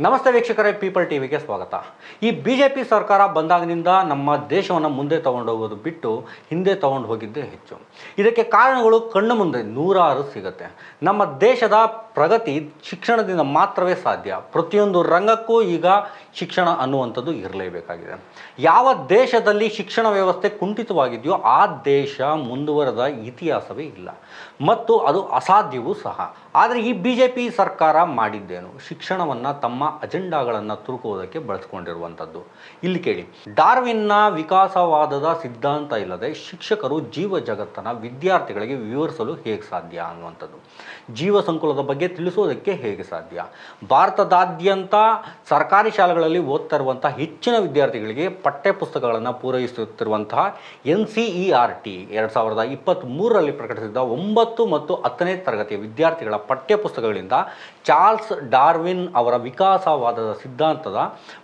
ನಮಸ್ತೆ ವೀಕ್ಷಕರೇ ಪೀಪಲ್ ಟಿವಿಗೆ ಸ್ವಾಗತ. ಈ ಬಿ ಜೆ ಪಿ ಸರ್ಕಾರ ಬಂದಾಗಿನಿಂದ ನಮ್ಮ ದೇಶವನ್ನು ಮುಂದೆ ತಗೊಂಡೋಗೋದು ಬಿಟ್ಟು ಹಿಂದೆ ತಗೊಂಡು ಹೋಗಿದ್ದೇ ಹೆಚ್ಚು. ಇದಕ್ಕೆ ಕಾರಣಗಳು ಕಣ್ಣು ಮುಂದೆ ನೂರಾರು ಸಿಗುತ್ತೆ. ನಮ್ಮ ದೇಶದ ಪ್ರಗತಿ ಶಿಕ್ಷಣದಿಂದ ಮಾತ್ರವೇ ಸಾಧ್ಯ. ಪ್ರತಿಯೊಂದು ರಂಗಕ್ಕೂ ಈಗ ಶಿಕ್ಷಣ ಅನ್ನುವಂಥದ್ದು ಇರಲೇಬೇಕಾಗಿದೆ. ಯಾವ ದೇಶದಲ್ಲಿ ಶಿಕ್ಷಣ ವ್ಯವಸ್ಥೆ ಕುಂಠಿತವಾಗಿದೆಯೋ ಆ ದೇಶ ಮುಂದುವರೆದ ಇತಿಹಾಸವೇ ಇಲ್ಲ. ಮತ್ತು ಅದು ಅಸಾಧ್ಯವೂ ಸಹ. ಆದರೆ ಈ ಬಿ ಜೆ ಪಿ ಸರ್ಕಾರ ಮಾಡಿದ್ದೇನು? ಶಿಕ್ಷಣವನ್ನು ತಮ್ಮ ಅಜೆಂಡಾಗಳನ್ನು ತುರುಕುವುದಕ್ಕೆ ಬಳಸ್ಕೊಂಡಿರುವಂಥದ್ದು. ಇಲ್ಲಿ ಕೇಳಿ, ಡಾರ್ವಿನ್ನ ವಿಕಾಸವಾದದ ಸಿದ್ಧಾಂತ ಇಲ್ಲದೆ ಶಿಕ್ಷಕರು ಜೀವ ಜಗತ್ತನ್ನು ವಿದ್ಯಾರ್ಥಿಗಳಿಗೆ ವಿವರಿಸಲು ಹೇಗೆ ಸಾಧ್ಯ ಅನ್ನುವಂಥದ್ದು. ಜೀವ ಸಂಕುಲದ ಬಗ್ಗೆ ತಿಳಿಸೋದಕ್ಕೆ ಹೇಗೆ ಸಾಧ್ಯ? ಭಾರತದಾದ್ಯಂತ ಸರ್ಕಾರಿ ಶಾಲೆಗಳಲ್ಲಿ ಓದ್ತಾ ಹೆಚ್ಚಿನ ವಿದ್ಯಾರ್ಥಿಗಳಿಗೆ ಪಠ್ಯಪುಸ್ತಕಗಳನ್ನು ಪೂರೈಸುತ್ತಿರುವಂತಹ N C E R T ಎರಡು ಸಾವಿರದ ಇಪ್ಪತ್ತ್ಮೂರರಲ್ಲಿ ಪ್ರಕಟಿಸಿದ ಒಂಬತ್ತು ಮತ್ತು ಹತ್ತನೇ ತರಗತಿಯ ವಿದ್ಯಾರ್ಥಿಗಳ ಪಠ್ಯಪುಸ್ತಕಗಳಿಂದ ಚಾರ್ಲ್ಸ್ ಡಾರ್ವಿನ್ ಅವರ ವಿಕಾಸವಾದದ ಸಿದ್ಧಾಂತದ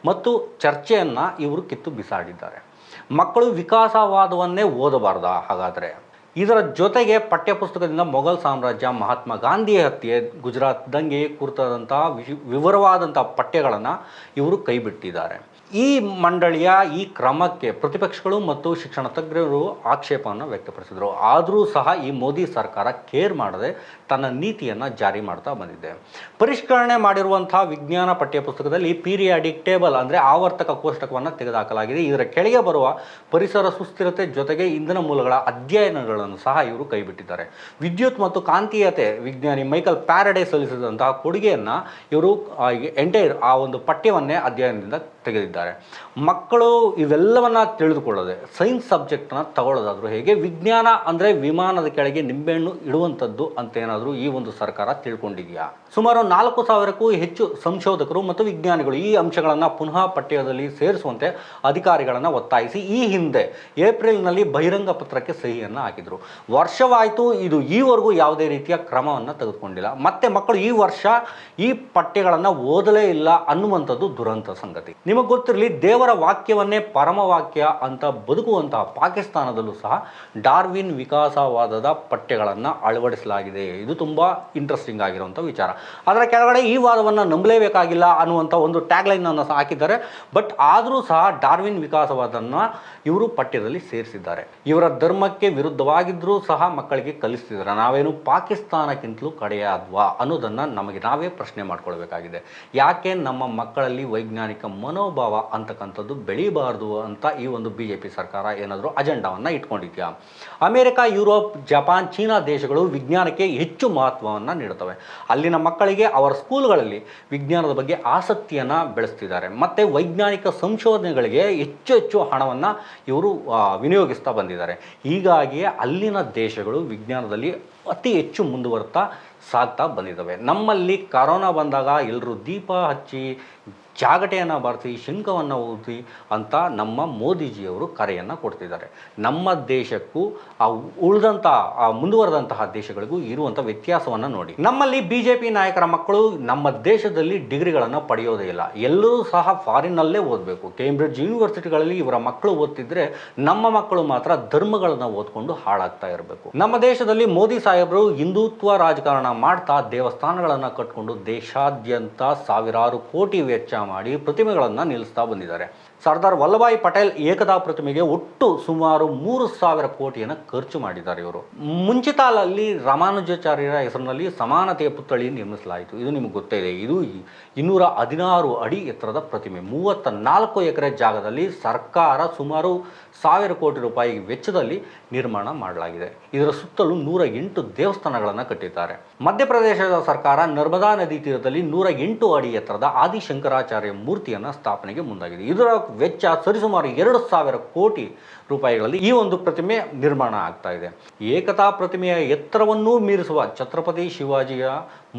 ಮತ್ತು ಚರ್ಚೆಯನ್ನು ಇವರು ಕಿತ್ತು ಬಿಸಾಡಿದ್ದಾರೆ. ಮಕ್ಕಳು ವಿಕಾಸವಾದವನ್ನೇ ಓದಬಾರ್ದ ಹಾಗಾದರೆ? ಇದರ ಜೊತೆಗೆ ಪಠ್ಯಪುಸ್ತಕದಿಂದ ಮೊಘಲ್ ಸಾಮ್ರಾಜ್ಯ, ಮಹಾತ್ಮ ಗಾಂಧಿ ಹತ್ಯೆ ಗುಜರಾತ್ ದಂಗೆ ಕುರಿತಾದಂತಹ ವಿವರವಾದಂಥ ಪಠ್ಯಗಳನ್ನು ಇವರು ಕೈಬಿಟ್ಟಿದ್ದಾರೆ. ಈ ಮಂಡಳಿಯ ಈ ಕ್ರಮಕ್ಕೆ ಪ್ರತಿಪಕ್ಷಗಳು ಮತ್ತು ಶಿಕ್ಷಣ ತಜ್ಞರು ಆಕ್ಷೇಪವನ್ನು ವ್ಯಕ್ತಪಡಿಸಿದರು. ಆದರೂ ಸಹ ಈ ಮೋದಿ ಸರ್ಕಾರ ಕೇರ್ ಮಾಡದೆ ತನ್ನ ನೀತಿಯನ್ನು ಜಾರಿ ಮಾಡ್ತಾ ಬಂದಿದೆ. ಪರಿಷ್ಕರಣೆ ಮಾಡಿರುವಂತಹ ವಿಜ್ಞಾನ ಪಠ್ಯಪುಸ್ತಕದಲ್ಲಿ ಪೀರಿಯಾಡಿಕ್ ಟೇಬಲ್ ಅಂದರೆ ಆವರ್ತಕ ಕೋಷ್ಟಕವನ್ನು ತೆಗೆದುಹಾಕಲಾಗಿದೆ. ಇದರ ಕೆಳಗೆ ಬರುವ ಪರಿಸರ ಸುಸ್ಥಿರತೆ ಜೊತೆಗೆ ಇಂಧನ ಮೂಲಗಳ ಅಧ್ಯಯನಗಳನ್ನು ಸಹ ಇವರು ಕೈಬಿಟ್ಟಿದ್ದಾರೆ. ವಿದ್ಯುತ್ ಮತ್ತು ಕಾಂತೀಯತೆ ವಿಜ್ಞಾನಿ ಮೈಕಲ್ ಪ್ಯಾರಡೇ ಸಲ್ಲಿಸಿದಂತಹ ಕೊಡುಗೆಯನ್ನು ಇವರು ಎಂಟೈರ್ ಆ ಒಂದು ಪಠ್ಯವನ್ನೇ ಅಧ್ಯಯನದಿಂದ ತೆಗೆದಿದ್ದಾರೆ. ಮಕ್ಕಳು ಇವೆಲ್ಲವನ್ನು ತಿಳಿದುಕೊಳ್ಳದೆ ಸೈನ್ಸ್ ಸಬ್ಜೆಕ್ಟನ್ನು ತಗೊಳ್ಳೋದಾದರೂ ಹೇಗೆ, ವಿಜ್ಞಾನ ಅಂದರೆ ವಿಮಾನದ ಕೆಳಗೆ ನಿಂಬೆಹಣ್ಣು ಇಡುವಂಥದ್ದು ಅಂತ ಏನಾದರೂ ಈ ಒಂದು ಸರ್ಕಾರ ತಿಳ್ಕೊಂಡಿದೆಯಾ? ಸುಮಾರು ನಾಲ್ಕು ಸಾವಿರಕ್ಕೂ ಹೆಚ್ಚು ಸಂಶೋಧಕರು ಮತ್ತು ವಿಜ್ಞಾನಿಗಳು ಈ ಅಂಶಗಳನ್ನು ಪುನಃ ಪಠ್ಯದಲ್ಲಿ ಸೇರಿಸುವಂತೆ ಅಧಿಕಾರಿಗಳನ್ನು ಒತ್ತಾಯಿಸಿ ಈ ಹಿಂದೆ ಏಪ್ರಿಲ್ನಲ್ಲಿ ಬಹಿರಂಗ ಪತ್ರಕ್ಕೆ ಸಹಿಯನ್ನು ಹಾಕಿದರು. ವರ್ಷವಾಯಿತು ಇದು ಈವರೆಗೂ ಯಾವುದೇ ರೀತಿಯ ಕ್ರಮವನ್ನು ತೆಗೆದುಕೊಂಡಿಲ್ಲ. ಮತ್ತೆ ಮಕ್ಕಳು ಈ ವರ್ಷ ಈ ಪಠ್ಯಗಳನ್ನು ಓದಲೇ ಇಲ್ಲ ಅನ್ನುವಂಥದ್ದು ದುರಂತ ಸಂಗತಿ. ನಿಮಗೆ ಗೊತ್ತಿರಲಿ, ದೇವರ ವಾಕ್ಯವನ್ನೇ ಪರಮವಾಕ್ಯ ಅಂತ ಬದುಕುವಂತಹ ಪಾಕಿಸ್ತಾನದಲ್ಲೂ ಸಹ ಡಾರ್ವಿನ್ ವಿಕಾಸವಾದದ ಪಠ್ಯಗಳನ್ನು ಅಳವಡಿಸಲಾಗಿದೆ. ಇದು ತುಂಬ ಇಂಟ್ರೆಸ್ಟಿಂಗ್ ಆಗಿರುವಂಥ ವಿಚಾರ. ಅದರ ಕೆಳಗಡೆ ಈ ವಾದವನ್ನು ನಂಬಲೇಬೇಕಾಗಿಲ್ಲ ಅನ್ನುವಂಥ ಒಂದು ಟ್ಯಾಗ್ಲೈನನ್ನು ಸಹ ಹಾಕಿದ್ದಾರೆ. ಬಟ್ ಆದರೂ ಸಹ ಡಾರ್ವಿನ್ ವಿಕಾಸವಾದನ್ನು ಇವರು ಪಠ್ಯದಲ್ಲಿ ಸೇರಿಸಿದ್ದಾರೆ. ಇವರ ಧರ್ಮಕ್ಕೆ ವಿರುದ್ಧವಾಗಿದ್ದರೂ ಸಹ ಮಕ್ಕಳಿಗೆ ಕಲಿಸ್ತಿದ್ದಾರೆ. ನಾವೇನು ಪಾಕಿಸ್ತಾನಕ್ಕಿಂತಲೂ ಕಡೆಯಾದ್ವಾ ಅನ್ನೋದನ್ನು ನಮಗೆ ನಾವೇ ಪ್ರಶ್ನೆ ಮಾಡ್ಕೊಳ್ಬೇಕಾಗಿದೆ. ಯಾಕೆ ನಮ್ಮ ಮಕ್ಕಳಲ್ಲಿ ವೈಜ್ಞಾನಿಕ ಮನೋಭಾವ ಅಂತಕ್ಕಂಥದ್ದು ಬೆಳೀಬಾರ್ದು ಅಂತ ಈ ಒಂದು ಬಿ ಜೆ ಪಿ ಸರ್ಕಾರ ಏನಾದರೂ ಅಜೆಂಡಾವನ್ನು ಇಟ್ಕೊಂಡಿದೆಯಾ? ಅಮೇರಿಕ, ಯುರೋಪ್, ಜಪಾನ್, ಚೀನಾ ದೇಶಗಳು ವಿಜ್ಞಾನಕ್ಕೆ ಹೆಚ್ಚು ಮಹತ್ವವನ್ನು ನೀಡುತ್ತವೆ. ಅಲ್ಲಿನ ಮಕ್ಕಳಿಗೆ ಅವರ ಸ್ಕೂಲ್ಗಳಲ್ಲಿ ವಿಜ್ಞಾನದ ಬಗ್ಗೆ ಆಸಕ್ತಿಯನ್ನು ಬೆಳೆಸ್ತಿದ್ದಾರೆ. ಮತ್ತು ವೈಜ್ಞಾನಿಕ ಸಂಶೋಧನೆಗಳಿಗೆ ಹೆಚ್ಚು ಹೆಚ್ಚು ಹಣವನ್ನು ಇವರು ವಿನಿಯೋಗಿಸ್ತಾ ಬಂದಿದ್ದಾರೆ. ಹೀಗಾಗಿಯೇ ಅಲ್ಲಿನ ದೇಶಗಳು ವಿಜ್ಞಾನದಲ್ಲಿ ಅತಿ ಹೆಚ್ಚು ಮುಂದುವರ್ತಾ ಸಾಗ್ತಾ ಬಂದಿದ್ದಾವೆ. ನಮ್ಮಲ್ಲಿ ಕರೋನಾ ಬಂದಾಗ ಎಲ್ಲರೂ ದೀಪ ಹಚ್ಚಿ, ಜಾಗಟೆಯನ್ನು ಬಾರಿಸಿ ಶಂಖವನ್ನು ಊದಿ ಅಂತ ನಮ್ಮ ಮೋದಿಜಿಯವರು ಕರೆಯನ್ನು ಕೊಡ್ತಿದ್ದಾರೆ. ನಮ್ಮ ದೇಶಕ್ಕೂ, ಆ ಉಳಿದಂಥ ಆ ಮುಂದುವರೆದಂತಹ ದೇಶಗಳಿಗೂ ಇರುವಂಥ ವ್ಯತ್ಯಾಸವನ್ನು ನೋಡಿ. ನಮ್ಮಲ್ಲಿ ಬಿ ಜೆ ಪಿ ನಾಯಕರ ಮಕ್ಕಳು ನಮ್ಮ ದೇಶದಲ್ಲಿ ಡಿಗ್ರಿಗಳನ್ನು ಪಡೆಯೋದೇ ಇಲ್ಲ. ಎಲ್ಲರೂ ಸಹ ಫಾರಿನ್ನಲ್ಲೇ ಓದಬೇಕು. ಕೇಂಬ್ರಿಡ್ಜ್ ಯೂನಿವರ್ಸಿಟಿಗಳಲ್ಲಿ ಇವರ ಮಕ್ಕಳು ಓದ್ತಿದ್ರೆ ನಮ್ಮ ಮಕ್ಕಳು ಮಾತ್ರ ಧರ್ಮಗಳನ್ನು ಓದ್ಕೊಂಡು ಹಾಳಾಗ್ತಾ ಇರಬೇಕು. ನಮ್ಮ ದೇಶದಲ್ಲಿ ಮೋದಿ ಸಾಹೇಬರು ಹಿಂದುತ್ವ ರಾಜಕಾರಣ ಮಾಡ್ತಾ ದೇವಸ್ಥಾನಗಳನ್ನು ಕಟ್ಕೊಂಡು ದೇಶಾದ್ಯಂತ ಸಾವಿರಾರು ಕೋಟಿ ವೆಚ್ಚ ಮಾಡಿ ಪ್ರತಿಮೆಗಳನ್ನು ನಿಲ್ಲಿಸ್ತಾ ಬಂದಿದ್ದಾರೆ. ಸರ್ದಾರ್ ವಲ್ಲಭಾಯಿ ಪಟೇಲ್ ಏಕತಾ ಪ್ರತಿಮೆಗೆ ಒಟ್ಟು ಸುಮಾರು ಮೂರು ಸಾವಿರ ಕೋಟಿಯನ್ನು ಖರ್ಚು ಮಾಡಿದ್ದಾರೆ ಇವರು. ಮುಂಚಿತಾಲಲ್ಲಿ ರಾಮಾನುಜಾಚಾರ್ಯರ ಹೆಸರಿನಲ್ಲಿ ಸಮಾನತೆಯ ಪುತ್ಥಳಿ ನಿರ್ಮಿಸಲಾಯಿತು. ಇದು ನಿಮಗೆ ಗೊತ್ತೇ ಇದೆ. ಇದು ಇನ್ನೂರ ಹದಿನಾರು ಅಡಿ ಎತ್ತರದ ಪ್ರತಿಮೆ. ಮೂವತ್ತ ನಾಲ್ಕು ಎಕರೆ ಜಾಗದಲ್ಲಿ ಸರ್ಕಾರ ಸುಮಾರು ಸಾವಿರ ಕೋಟಿ ರೂಪಾಯಿ ವೆಚ್ಚದಲ್ಲಿ ನಿರ್ಮಾಣ ಮಾಡಲಾಗಿದೆ. ಇದರ ಸುತ್ತಲೂ ನೂರ ಎಂಟು ದೇವಸ್ಥಾನಗಳನ್ನು ಕಟ್ಟಿದ್ದಾರೆ. ಮಧ್ಯಪ್ರದೇಶದ ಸರ್ಕಾರ ನರ್ಮದಾ ನದಿ ತೀರದಲ್ಲಿ ನೂರ ಎಂಟು ಅಡಿ ಎತ್ತರದ ಆದಿಶಂಕರಾಚಾರ್ಯ ಮೂರ್ತಿಯನ್ನು ಸ್ಥಾಪನೆಗೆ ಮುಂದಾಗಿದೆ. ಇದರ ವೆಚ್ಚ ಸರಿಸುಮಾರು ಎರಡು ಸಾವಿರ ಕೋಟಿ ರೂಪಾಯಿಗಳಲ್ಲಿ ಈ ಒಂದು ಪ್ರತಿಮೆ ನಿರ್ಮಾಣ ಆಗ್ತಾ ಇದೆ. ಏಕತಾ ಪ್ರತಿಮೆಯ ಎತ್ತರವನ್ನೂ ಮೀರಿಸುವ ಛತ್ರಪತಿ ಶಿವಾಜಿಯ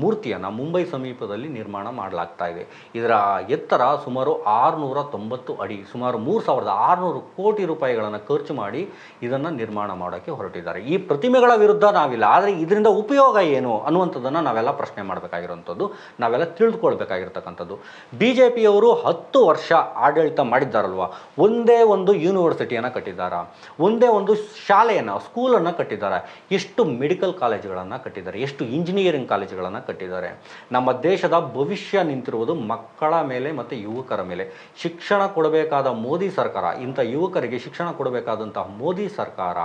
ಮೂರ್ತಿಯನ್ನು ಮುಂಬೈ ಸಮೀಪದಲ್ಲಿ ನಿರ್ಮಾಣ ಮಾಡಲಾಗ್ತಾ ಇದೆ. ಇದರ ಎತ್ತರ ಸುಮಾರು ಆರುನೂರ ತೊಂಬತ್ತು ಅಡಿ, ಸುಮಾರು ಮೂರು ಸಾವಿರದ ಆರುನೂರು ಕೋಟಿ ರೂಪಾಯಿಗಳನ್ನು ಖರ್ಚು ಮಾಡಿ ಇದನ್ನು ನಿರ್ಮಾಣ ಮಾಡೋಕ್ಕೆ ಹೊರಟಿದ್ದಾರೆ. ಈ ಪ್ರತಿಮೆಗಳ ವಿರುದ್ಧ ನಾವಿಲ್ಲ, ಆದರೆ ಇದರಿಂದ ಉಪಯೋಗ ಏನು ಅನ್ನುವಂಥದ್ದನ್ನು ನಾವೆಲ್ಲ ಪ್ರಶ್ನೆ ಮಾಡಬೇಕಾಗಿರುವಂಥದ್ದು. ನಾವೆಲ್ಲ ತಿಳಿದುಕೊಳ್ಬೇಕಾಗಿರ್ತಕ್ಕಂಥದ್ದು ಬಿ ಜೆ ಪಿಯವರು ಹತ್ತು ವರ್ಷ ಆಡಳಿತ ಮಾಡಿದ್ದಾರಲ್ವ? ಒಂದೇ ಒಂದು ಯೂನಿವರ್ಸಿಟಿಯನ್ನು ಕಟ್ಟಿದ್ದಾರೆ. ಒಂದೇ ಒಂದು ಶಾಲೆಯನ್ನು ಸ್ಕೂಲನ್ನು ಕಟ್ಟಿದ್ದಾರೆ. ಎಷ್ಟು ಮೆಡಿಕಲ್ ಕಾಲೇಜುಗಳನ್ನು ಕಟ್ಟಿದ್ದಾರೆ. ಎಷ್ಟು ಇಂಜಿನಿಯರಿಂಗ್ ಕಾಲೇಜುಗಳನ್ನು ಕಟ್ಟಿದ್ದಾರೆ. ನಮ್ಮ ದೇಶದ ಭವಿಷ್ಯ ನಿಂತಿರುವುದು ಮಕ್ಕಳ ಮೇಲೆ ಮತ್ತು ಯುವಕರ ಮೇಲೆ. ಶಿಕ್ಷಣ ಕೊಡಬೇಕಾದ ಮೋದಿ ಸರ್ಕಾರ, ಇಂಥ ಯುವಕರಿಗೆ ಶಿಕ್ಷಣ ಕೊಡಬೇಕಾದಂತಹ ಮೋದಿ ಸರ್ಕಾರ,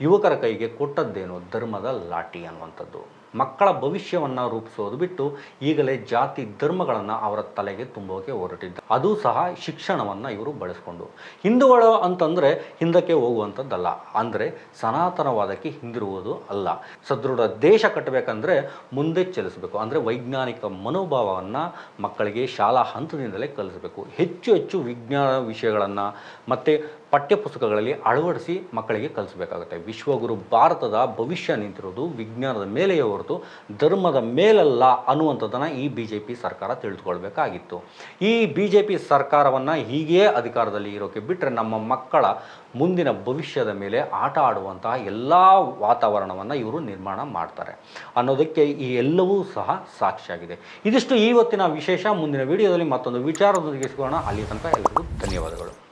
ಯುವಕರ ಕೈಗೆ ಕೊಟ್ಟದ್ದೇನು? ಧರ್ಮದ ಲಾಠಿ ಅನ್ನುವಂಥದ್ದು. ಮಕ್ಕಳ ಭವಿಷ್ಯವನ್ನು ರೂಪಿಸೋದು ಬಿಟ್ಟು ಈಗಲೇ ಜಾತಿ ಧರ್ಮಗಳನ್ನು ಅವರ ತಲೆಗೆ ತುಂಬೋಕೆ ಹೊರಟಿದ್ದ ಅದು ಸಹ ಶಿಕ್ಷಣವನ್ನು ಇವರು ಬಳಸ್ಕೊಂಡು. ಹಿಂದೂಗಳು ಅಂತಂದರೆ ಹಿಂದಕ್ಕೆ ಹೋಗುವಂಥದ್ದಲ್ಲ. ಅಂದರೆ ಸನಾತನವಾದಕ್ಕೆ ಹಿಂದಿರುವುದು ಅಲ್ಲ. ಸದೃಢ ದೇಶ ಕಟ್ಟಬೇಕಂದ್ರೆ ಮುಂದೆ ಚಲಿಸಬೇಕು. ಅಂದರೆ ವೈಜ್ಞಾನಿಕ ಮನೋಭಾವವನ್ನು ಮಕ್ಕಳಿಗೆ ಶಾಲಾ ಹಂತದಿಂದಲೇ ಕಲಿಸಬೇಕು. ಹೆಚ್ಚು ಹೆಚ್ಚು ವಿಜ್ಞಾನ ವಿಷಯಗಳನ್ನು ಮತ್ತು ಪಠ್ಯಪುಸ್ತಕಗಳಲ್ಲಿ ಅಳವಡಿಸಿ ಮಕ್ಕಳಿಗೆ ಕಲಿಸಬೇಕಾಗುತ್ತೆ. ವಿಶ್ವಗುರು ಭಾರತದ ಭವಿಷ್ಯ ನಿಂತಿರೋದು ವಿಜ್ಞಾನದ ಮೇಲೆಯೇ ಹೊರತು ಧರ್ಮದ ಮೇಲಲ್ಲ ಅನ್ನುವಂಥದ್ದನ್ನು ಈ ಬಿ ಜೆ ಪಿ ಸರ್ಕಾರ ತಿಳಿದುಕೊಳ್ಬೇಕಾಗಿತ್ತು. ಈ ಬಿ ಜೆ ಪಿ ಸರ್ಕಾರವನ್ನು ಹೀಗೇ ಅಧಿಕಾರದಲ್ಲಿ ಇರೋಕ್ಕೆ ಬಿಟ್ಟರೆ ನಮ್ಮ ಮಕ್ಕಳ ಮುಂದಿನ ಭವಿಷ್ಯದ ಮೇಲೆ ಆಟ ಆಡುವಂತಹ ಎಲ್ಲ ವಾತಾವರಣವನ್ನು ಇವರು ನಿರ್ಮಾಣ ಮಾಡ್ತಾರೆ. ಅನ್ನೋದಕ್ಕೆ ಈ ಎಲ್ಲವೂ ಸಹ ಸಾಕ್ಷಿಯಾಗಿದೆ. ಇದಿಷ್ಟು ಇವತ್ತಿನ ವಿಶೇಷ. ಮುಂದಿನ ವಿಡಿಯೋದಲ್ಲಿ ಮತ್ತೊಂದು ವಿಚಾರದೊಂದಿಗೆ ಸಿಗೋಣ. ಅಲ್ಲಿ ತನಕ ಎಲ್ಲರಿಗೂ ಧನ್ಯವಾದಗಳು.